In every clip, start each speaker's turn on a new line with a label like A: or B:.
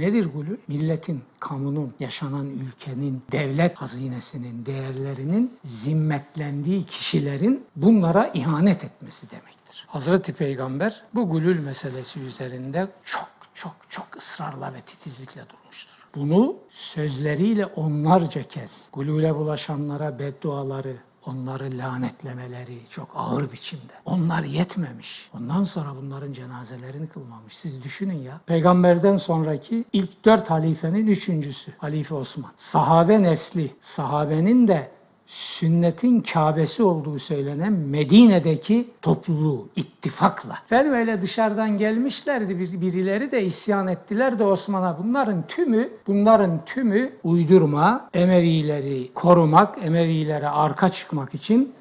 A: Nedir gulül? Milletin, kamunun, yaşanan ülkenin, devlet hazinesinin, değerlerinin zimmetlendiği kişilerin bunlara ihanet etmesi demektir. Hazreti Peygamber bu gulül meselesi üzerinde çok çok çok ısrarla ve titizlikle durmuştur. Bunu sözleriyle onlarca kez gulüle bulaşanlara bedduaları, onları lanetlemeleri çok ağır biçimde. Onlar yetmemiş. Ondan sonra bunların cenazelerini kılmamış. Siz düşünün ya. Peygamberden sonraki ilk dört halifenin üçüncüsü. Halife Osman. Sahabe nesli. Sahabenin de sünnetin Kabe'si olduğu söylenen Medine'deki topluluğu ittifakla. Ve böyle dışarıdan gelmişlerdi bir- birileri de isyan ettiler de Osman'a. Bunların tümü, bunların tümü uydurma, Emevileri korumak, Emevilere arka çıkmak için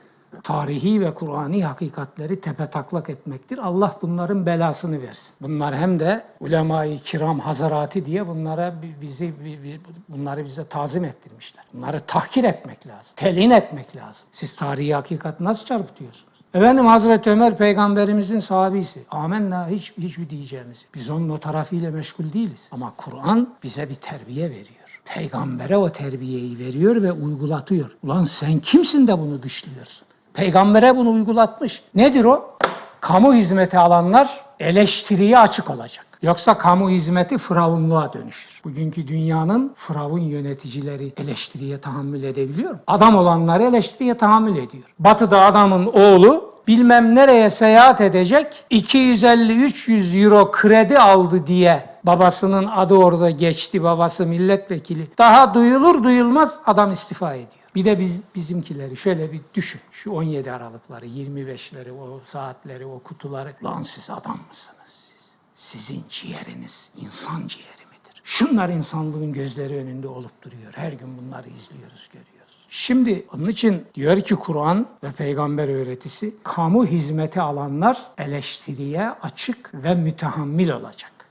A: tarihi ve Kur'ani hakikatleri tepetaklak etmektir. Allah bunların belasını versin. Bunlar hem de ulema-i kiram hazarati diye bunlara bi- bizi bi- bi- bunları bize tazim ettirmişler. Bunları tahkir etmek lazım. Telin etmek lazım. Siz tarihi hakikat nasıl çarpıtıyorsunuz? Efendim Hazreti Ömer peygamberimizin sahabisi. Amenna hiç hiçbir diyeceğimiz. Biz onun o tarafıyla meşgul değiliz. Ama Kur'an bize bir terbiye veriyor. Peygambere o terbiyeyi veriyor ve uygulatıyor. Ulan sen kimsin de bunu dışlıyorsun? Peygambere bunu uygulatmış. Nedir o? Kamu hizmeti alanlar eleştiriye açık olacak. Yoksa kamu hizmeti firavunluğa dönüşür. Bugünkü dünyanın firavun yöneticileri eleştiriye tahammül edebiliyor mu? Adam olanları eleştiriye tahammül ediyor. Batı'da adamın oğlu bilmem nereye seyahat edecek 250-300 euro kredi aldı diye babasının adı orada geçti babası milletvekili. Daha duyulur duyulmaz adam istifa ediyor. Bir de biz bizimkileri şöyle bir düşün. Şu 17 Aralıkları, 25'leri, o saatleri, o kutuları. Lan siz adam mısınız siz? Sizin ciğeriniz insan ciğeri midir? Şunlar insanlığın gözleri önünde olup duruyor. Her gün bunları izliyoruz, görüyoruz. Şimdi onun için diyor ki Kur'an ve peygamber öğretisi kamu hizmeti alanlar eleştiriye açık ve mütehammil olacak.